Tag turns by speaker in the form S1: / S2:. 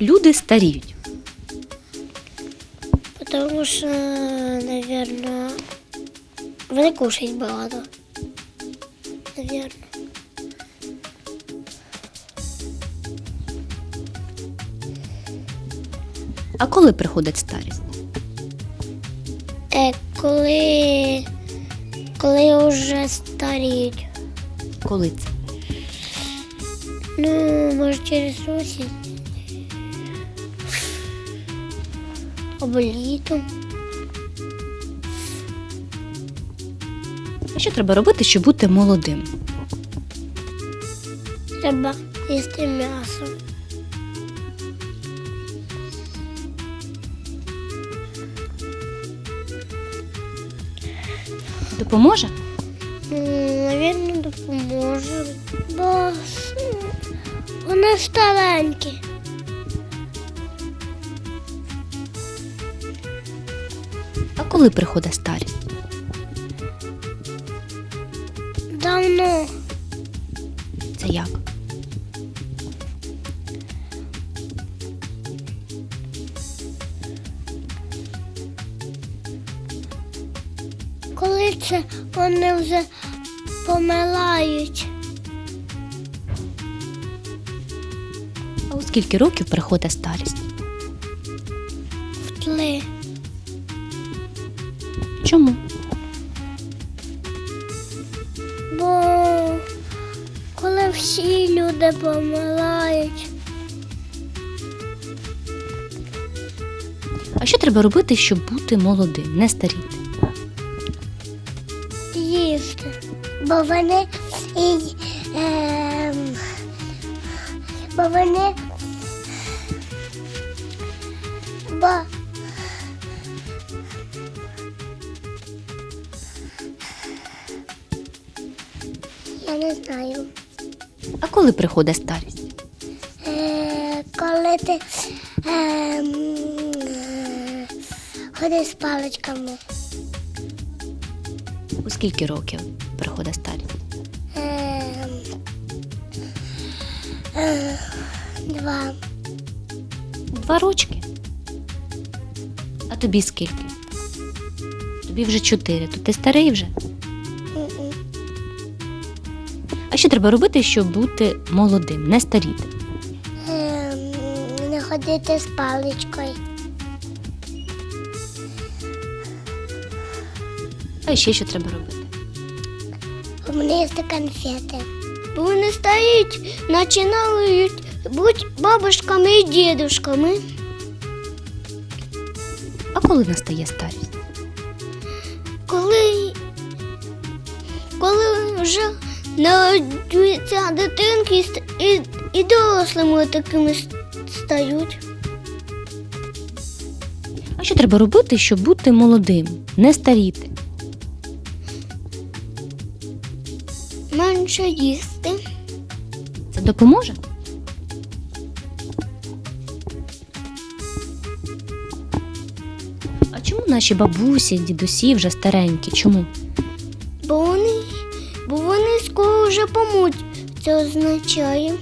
S1: люди старіють?
S2: Потому что, наверное, вони кушають багато. Наверное.
S1: А коли приходить старість?
S2: Е, коли, коли вже старіють.
S1: Коли це?
S2: Ну, може через осінь. Або літом.
S1: А що треба робити, щоб бути молодим?
S2: Треба їсти м'ясо.
S1: Допоможе?
S2: Навірно, допоможе. Бо вони старенькі.
S1: Коли приходить старість?
S2: Давно.
S1: Це як?
S2: Коли це вони вже помилають.
S1: А у скільки років приходить старість?
S2: в тли.
S1: Чому?
S2: Бо коли всі люди помирають,
S1: А що треба робити, щоб бути молодим, не старіти?
S2: їсти. Бо вони і, ем, бо вони бо я не знаю.
S1: А коли приходить старість?
S2: Е, коли ти ем, е, ходиш з паличками.
S1: У скільки років приходить старість?
S2: Ем, е, два.
S1: Два рочки. А тобі скільки? Тобі вже чотири, то ти старий вже. Що треба робити, щоб бути молодим, не старіти?
S2: Ем, не ходити з паличкою.
S1: А ще що треба робити?
S2: Їсти конфети. Бо вони старіють, починають бути бабушками і дідушками.
S1: А коли настає старість?
S2: Коли, коли вже народжуються дитинки і, і дорослими такими стають.
S1: А що треба робити, щоб бути молодим, не старіти?
S2: Менше їсти.
S1: Це допоможе? А чому наші бабусі, дідусі вже старенькі? Чому?
S2: Вже помуть. Це означає.